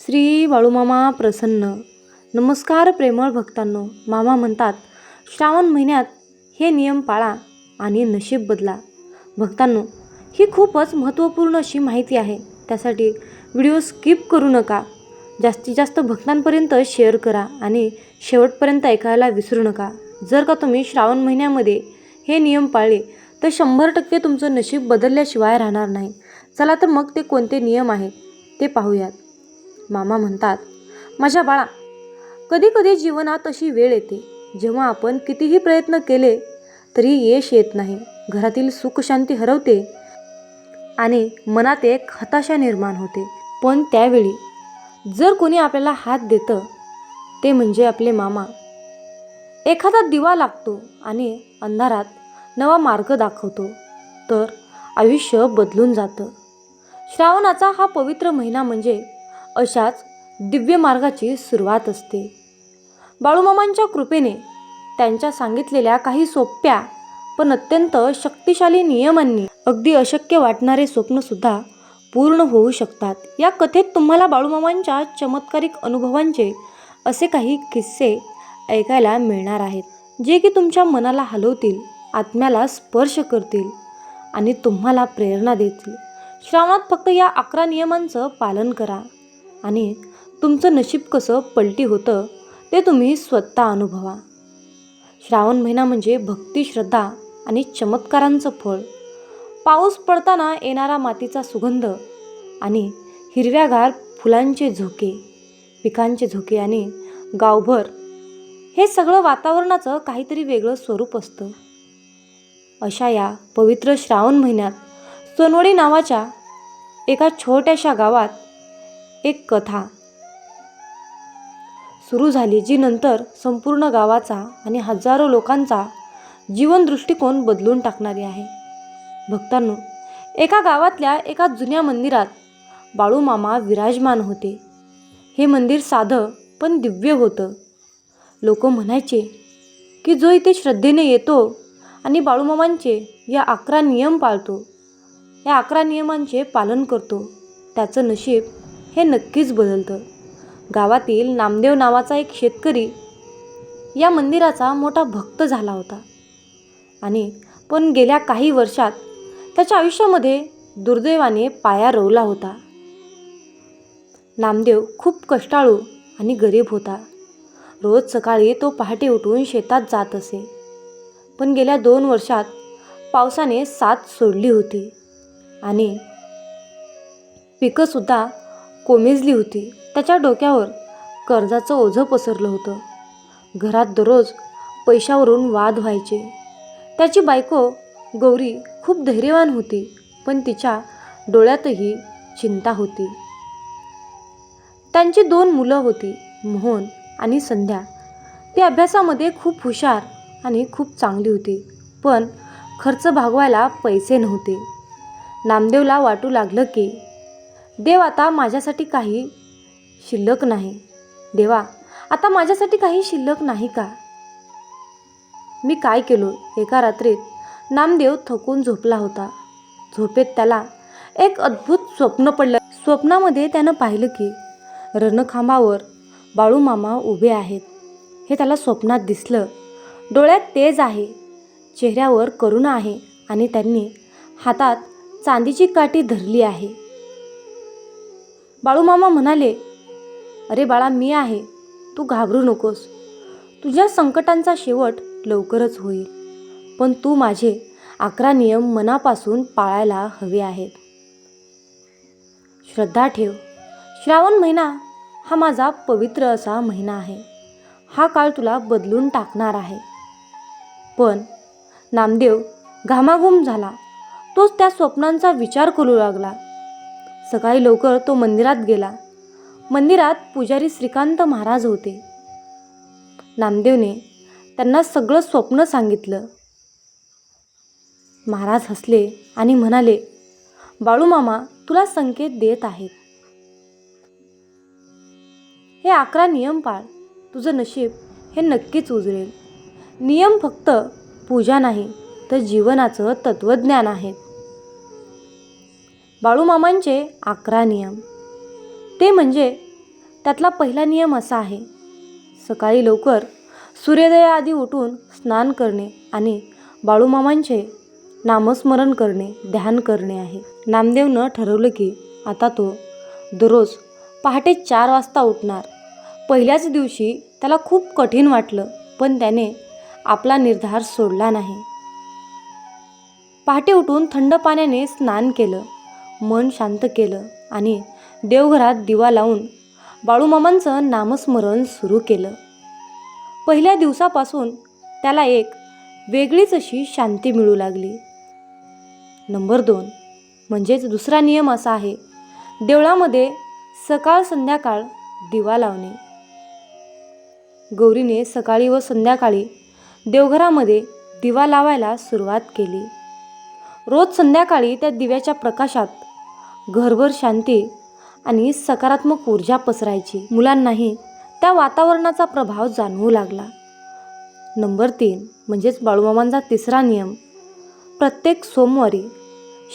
श्री बाळूमामा प्रसन्न. नमस्कार प्रेमळ भक्तांनो. मामा म्हणतात श्रावण महिन्यात हे नियम पाळा आणि नशीब बदला. भक्तांनो ही खूपच महत्त्वपूर्ण अशी माहिती आहे. त्यासाठी व्हिडिओ स्किप करू नका. जास्तीत जास्त भक्तांपर्यंत शेअर करा आणि शेवटपर्यंत ऐकायला विसरू नका. जर का तुम्ही श्रावण महिन्यामध्ये हे नियम पाळले तर शंभर टक्के तुमचं नशीब बदलल्याशिवाय राहणार नाही. चला तर मग ते कोणते नियम आहेत ते पाहूयात. मामा म्हणतात माझ्या बाळा कधी कधी जीवनात अशी वेळ येते जेव्हा आपण कितीही प्रयत्न केले तरी यश येत नाही घरातील सुखशांती हरवते आणि मनात एक हताशा निर्माण होते. पण त्यावेळी जर कोणी आपल्याला हात देतं ते म्हणजे आपले मामा. एखादा दिवा लागतो आणि अंधारात नवा मार्ग दाखवतो तर आयुष्य बदलून जातं. श्रावणाचा हा पवित्र महिना म्हणजे अशाच दिव्य मार्गाची सुरुवात असते. बाळूमामांच्या कृपेने त्यांच्या सांगितलेल्या काही सोप्या पण अत्यंत शक्तिशाली नियमांनी अगदी अशक्य वाटणारे स्वप्नसुद्धा पूर्ण होऊ शकतात. या कथेत तुम्हाला बाळूमामांच्या चमत्कारिक अनुभवांचे असे काही किस्से ऐकायला मिळणार आहेत जे की तुमच्या मनाला हलवतील आत्म्याला स्पर्श करतील आणि तुम्हाला प्रेरणा देतील. श्रावणात फक्त या अकरा नियमांचं पालन करा. आणि तुमचं नशीब कसं पलटी होतं ते तुम्ही स्वतः अनुभवा. श्रावण महिना म्हणजे भक्ती श्रद्धा आणि चमत्कारांचं फळ. पाऊस पडताना येणारा मातीचा सुगंध आणि हिरव्यागार फुलांचे झोके पिकांचे झोके आणि गावभर हे सगळं वातावरणाचं काहीतरी वेगळं स्वरूप असतं. अशा या पवित्र श्रावण महिन्यात सोनवडी नावाच्या एका छोट्याशा गावात एक कथा. सुरू झाली जी नंतर संपूर्ण गावाचा आणि हजारो लोकांचा जीवन दृष्टिकोन बदलून टाकणारी आहे. भक्तांनो एका गावातल्या एका जुन्या मंदिरात बाळूमामा विराजमान होते. हे मंदिर साधं पण दिव्य होतं. लोक म्हणायचे की जो इथे श्रद्धेने येतो आणि बाळूमामांचे या अकरा नियम पाळतो. या अकरा नियमांचे पालन करतो. त्याचं नशीब हे नक्कीच बदलतं. गावातील नामदेव नावाचा एक शेतकरी या मंदिराचा मोठा भक्त झाला होता. आणि पण गेल्या काही वर्षात त्याच्या आयुष्यामध्ये दुर्दैवाने पाया रोवला होता. नामदेव खूप कष्टाळू आणि गरीब होता. रोज सकाळी तो पहाटे उठून शेतात जात असे. पण गेल्या दोन वर्षात पावसाने साथ सोडली होती. आणि पिकंसुद्धा कोमेजली होती. त्याच्या डोक्यावर कर्जाचं ओझं पसरलं होतं. घरात दररोज पैशावरून वाद व्हायचे. त्याची बायको गौरी खूप धैर्यवान होती पण तिच्या डोळ्यातही चिंता होती. त्यांची दोन मुलं होती मोहन आणि संध्या. ती अभ्यासामध्ये खूप हुशार आणि खूप चांगली होती पण खर्च भागवायला पैसे नव्हते. नामदेवला वाटू लागलं की देव आता माझ्यासाठी काही शिल्लक नाही. देवा आता माझ्यासाठी काही शिल्लक नाही का? मी काय केलो? एका रात्रीत नामदेव थकून झोपला होता. झोपेत त्याला एक अद्भुत स्वप्न पडलं. स्वप्नामध्ये त्यानं पाहिलं की रणखांबावर बाळूमामा उभे आहेत. हे त्याला स्वप्नात दिसलं. डोळ्यात तेज आहे. चेहऱ्यावर करुणा आहे आणि त्यांनी हातात चांदीची काठी धरली आहे. बाळूमामा म्हणाले अरे बाळा मी आहे. तू घाबरू नकोस. तुझ्या संकटांचा शेवट लवकरच होईल. पण तू माझे अकरा नियम मनापासून पाळायला हवे आहेत. श्रद्धा ठेव. श्रावण महिना हा माझा पवित्र असा महिना आहे. हा काळ तुला बदलून टाकणार आहे. पण नामदेव घामाघूम झाला. तोच त्या स्वप्नांचा विचार करू लागला. सकाळी लवकर तो मंदिरात गेला. मंदिरात पुजारी श्रीकांत महाराज होते. नामदेवने त्यांना सगळं स्वप्न सांगितलं. महाराज हसले आणि म्हणाले बाळूमामा तुला संकेत देत आहेत. हे अकरा नियम पाळ. तुझं नशीब हे नक्कीच उजळेल नियम फक्त पूजा नाही तर जीवनाचं तत्त्वज्ञान आहेत. बाळूमामांचे अकरा नियम. ते म्हणजे त्यातला पहिला नियम असा आहे सकाळी लवकर सूर्योदयाआधी उठून स्नान करणे आणि बाळूमामांचे नामस्मरण करणे ध्यान करणे आहे. नामदेवनं ठरवलं की आता तो दररोज पहाटे चार वाजता उठणार. पहिल्याच दिवशी त्याला खूप कठीण वाटलं पण त्याने आपला निर्धार सोडला नाही. पहाटे उठून थंड पाण्याने स्नान केलं. मन शांत केलं आणि देवघरात दिवा लावून बाळूमामांचं नामस्मरण सुरू केलं. पहिल्या दिवसापासून त्याला एक वेगळीच अशी शांती मिळू लागली. नंबर दोन म्हणजेच दुसरा नियम असा आहे देवळामध्ये सकाळ संध्याकाळ दिवा लावणे. गौरीने सकाळी व संध्याकाळी देवघरामध्ये दिवा लावायला सुरुवात केली. रोज संध्याकाळी त्या दिव्याच्या प्रकाशात घरभर शांती आणि सकारात्मक ऊर्जा पसरायची. मुलांनाही त्या वातावरणाचा प्रभाव जाणवू लागला. नंबर तीन म्हणजेच बाळूमामांचा तिसरा नियम प्रत्येक सोमवारी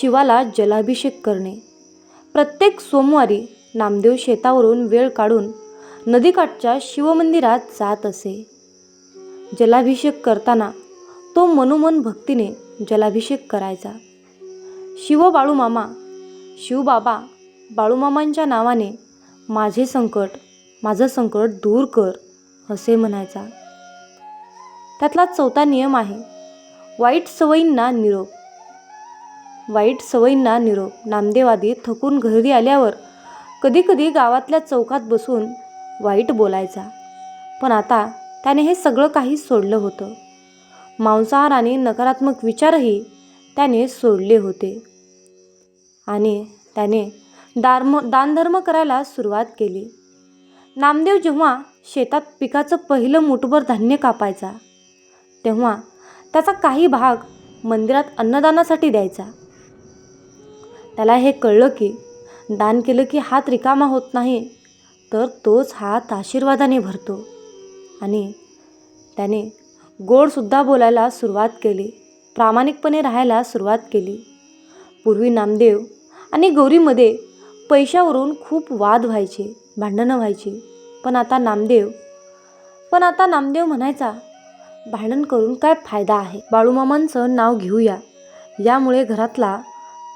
शिवाला जलाभिषेक करणे. प्रत्येक सोमवारी नामदेव शेतावरून वेळ काढून नदीकाठच्या शिवमंदिरात जात असे. जलाभिषेक करताना तो मनोमन भक्तीने जलाभिषेक करायचा. शिव बाळूमामा शिवबाबा बाळूमामांच्या नावाने माझे संकट माझं संकट दूर कर असे म्हणायचा. त्यातला चौथा नियम आहे वाईट सवयींना निरोप. वाईट सवयींना निरोप. नामदेवादी थकून घरी आल्यावर कधीकधी गावातल्या चौकात बसून वाईट बोलायचा. पण आता त्याने हे सगळं काही सोडलं होतं. मांसाहार आणि नकारात्मक विचारही त्याने सोडले होते. आणि त्याने दार्म दानधर्म करायला सुरुवात केली. नामदेव जेव्हा शेतात पिकाचं पहिलं मुठभर धान्य कापायचा तेव्हा त्याचा काही भाग मंदिरात अन्नदानासाठी द्यायचा. त्याला हे कळलं की दान केलं की हात रिकामा होत नाही तर तोच हात आशीर्वादाने भरतो. आणि त्याने गोडसुद्धा बोलायला सुरुवात केली. प्रामाणिकपणे राहायला सुरुवात केली. पूर्वी नामदेव आणि गौरीमध्ये पैशावरून खूप वाद व्हायचे भांडणं व्हायची. पण आता नामदेव पण आता नामदेव म्हणायचा भांडण करून काय फायदा आहे? बाळूमामांचं नाव घेऊया. यामुळे घरातला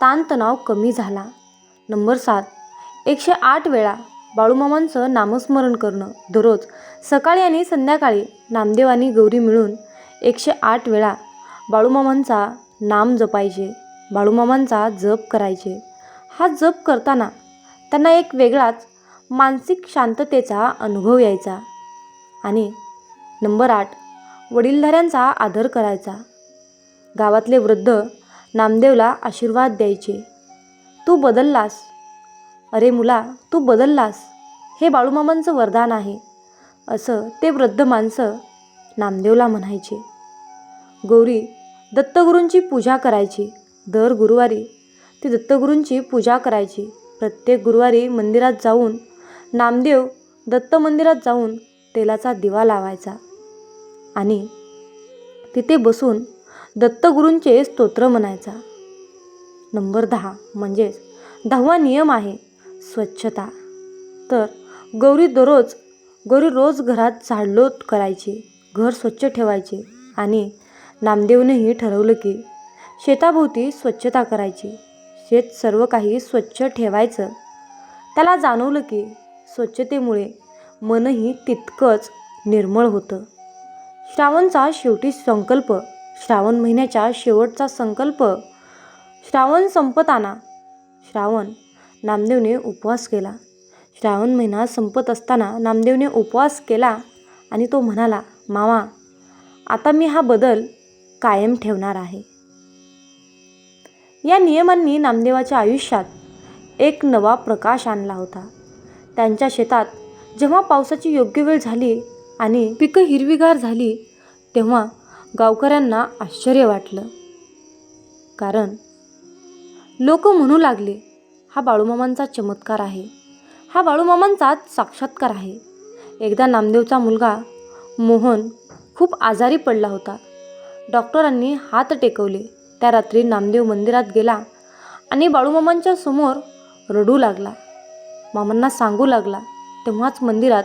ताणतणाव कमी झाला. नंबर सात एकशे आठ वेळा बाळूमामांचं नामस्मरण करणं. दररोज सकाळी आणि संध्याकाळी नामदेव आणि गौरी मिळून एकशे आठ वेळा बाळूमामांचा नाम जपायचे बाळूमामांचा जप करायचे. हा जप करताना त्यांना एक वेगळाच मानसिक शांततेचा अनुभव यायचा आणि नंबर आठ वडीलधाऱ्यांचा आदर करायचा. गावातले वृद्ध नामदेवला आशीर्वाद द्यायचे. तू बदललास. अरे मुला तू बदललास. हे बाळूमामांचं वरदान आहे असं ते वृद्ध माणसं नामदेवला म्हणायचे. गौरी दत्तगुरूंची पूजा करायची दर गुरुवारी ती दत्तगुरूंची पूजा करायची. प्रत्येक गुरुवारी मंदिरात जाऊन नामदेव दत्त मंदिरात जाऊन तेलाचा दिवा लावायचा आणि तिथे बसून दत्तगुरूंचे स्तोत्र म्हणायचा. नंबर दहा म्हणजेच दहावा नियम आहे स्वच्छता. तर गौरी दररोज गौरी रोज घरात झाडलोट करायची घर स्वच्छ ठेवायचे आणि नामदेवनेही ठरवलं की शेताभोवती स्वच्छता करायची. शेत सर्व काही स्वच्छ ठेवायचं. त्याला जाणवलं की स्वच्छतेमुळे मनही तितकंच निर्मळ होतं. श्रावणचा शेवटी संकल्प श्रावण महिन्याच्या शेवटचा संकल्प. श्रावण संपताना श्रावण नामदेवने उपवास केला. श्रावण महिना संपत असताना नामदेवने उपवास केला आणि तो म्हणाला मामा आता मी हा बदल कायम ठेवणार आहे. या नियमांनी नामदेवाच्या आयुष्यात एक नवा प्रकाश आणला होता. त्यांच्या शेतात जेव्हा पावसाची योग्य वेळ झाली आणि पिकं हिरवीगार झाली तेव्हा गावकऱ्यांना आश्चर्य वाटलं. कारण लोक म्हणू लागले हा बाळूमामांचा चमत्कार आहे. हा बाळूमामांचाच साक्षात्कार आहे. एकदा नामदेवचा मुलगा मोहन खूप आजारी पडला होता. डॉक्टरांनी हात टेकवले. त्या रात्री नामदेव मंदिरात गेला आणि बाळूमामांच्या समोर रडू लागला. मामांना सांगू लागला. तेव्हाच मंदिरात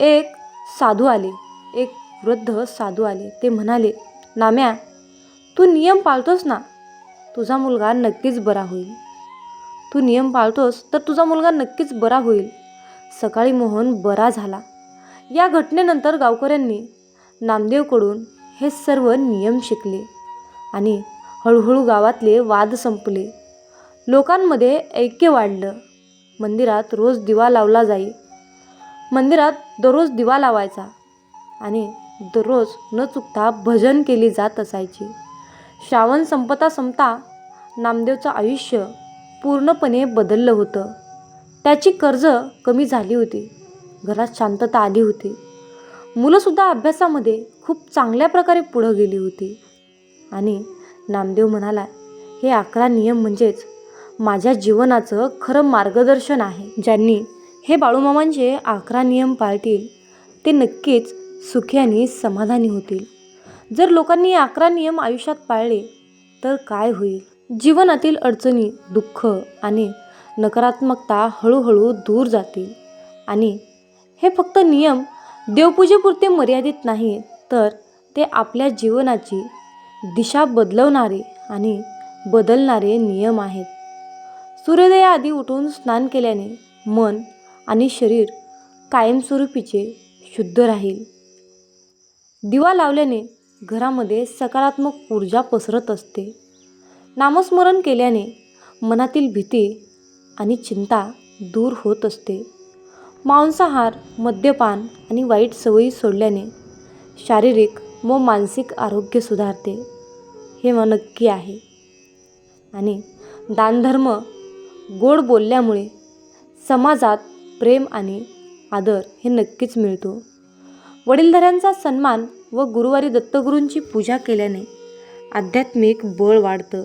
एक साधू आले. एक वृद्ध साधू आले. ते म्हणाले नाम्या तू नियम पाळतोस ना? तुझा मुलगा नक्कीच बरा होईल. तू नियम पाळतोस तर तुझा मुलगा नक्कीच बरा होईल. सकाळी मोहन बरा झाला. या घटनेनंतर गावकऱ्यांनी नामदेवकडून हे सर्व नियम शिकले आणि हळूहळू गावातले वाद संपले. लोकांमध्ये ऐक्य वाढलं. मंदिरात रोज दिवा लावला जाई. मंदिरात दररोज दिवा लावायचा आणि दररोज न चुकता भजन केली जात असायची. श्रावण संपता संपता नामदेवचं आयुष्य पूर्णपणे बदललं होतं. त्याची कर्ज कमी झाली होती. घरात शांतता आली होती. मुलंसुद्धा अभ्यासामध्ये खूप चांगल्या प्रकारे पुढं गेली होती. आणि नामदेव म्हणाला हे अकरा नियम म्हणजेच माझ्या जीवनाचं खरं मार्गदर्शन आहे. ज्यांनी हे बाळूमामांचे अकरा नियम पाळतील ते नक्कीच सुखी आणि समाधानी होतील. जर लोकांनी अकरा नियम आयुष्यात पाळले तर काय होईल? जीवनातील अडचणी दुःख आणि नकारात्मकता हळूहळू दूर जातील. आणि हे फक्त नियम देवपूजेपुरते मर्यादित नाही तर ते आपल्या जीवनाची दिशा बदलवणारे आणि बदलणारे नियम आहेत. सूर्योदयाआधी उठून स्नान केल्याने मन आणि शरीर कायमस्वरूपीचे शुद्ध राहील. दिवा लावल्याने घरामध्ये सकारात्मक ऊर्जा पसरत असते. नामस्मरण केल्याने मनातील भीती आणि चिंता दूर होत असते. मांसाहार मद्यपान आणि वाईट सवयी सोडल्याने शारीरिक व मानसिक आरोग्य सुधारते. हे म नक्की आहे. आणि दानधर्म गोड बोलल्यामुळे समाजात प्रेम आणि आदर हे नक्कीच मिळतो. वडीलधाऱ्यांचा सन्मान व गुरुवारी दत्तगुरूंची पूजा केल्याने आध्यात्मिक बळ वाढतं.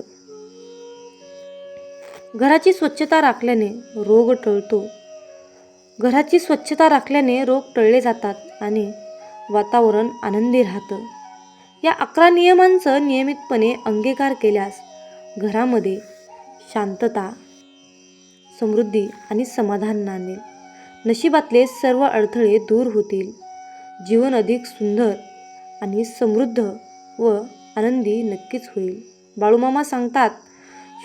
घराची स्वच्छता राखल्याने रोग टळतो. घराची स्वच्छता राखल्याने रोग टळले जातात आणि वातावरण आनंदी राहतं. या अकरा नियमांचं नियमितपणे अंगीकार केल्यास घरामध्ये शांतता समृद्धी आणि समाधान नांदेल. नशिबातले सर्व अडथळे दूर होतील. जीवन अधिक सुंदर आणि समृद्ध व आनंदी नक्कीच होईल. बाळूमामा सांगतात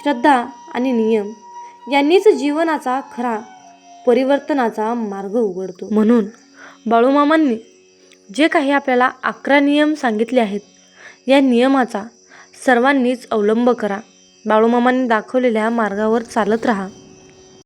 श्रद्धा आणि नियम यांनीच जीवनाचा खरा परिवर्तनाचा मार्ग उघडतो. म्हणून बाळूमामांनी जे काही आपल्याला अकरा नियम सांगितले आहेत या नियमाचा सर्वांनीच अवलंब करा. बाळूमामांनी दाखवलेल्या मार्गावर चालत राहा.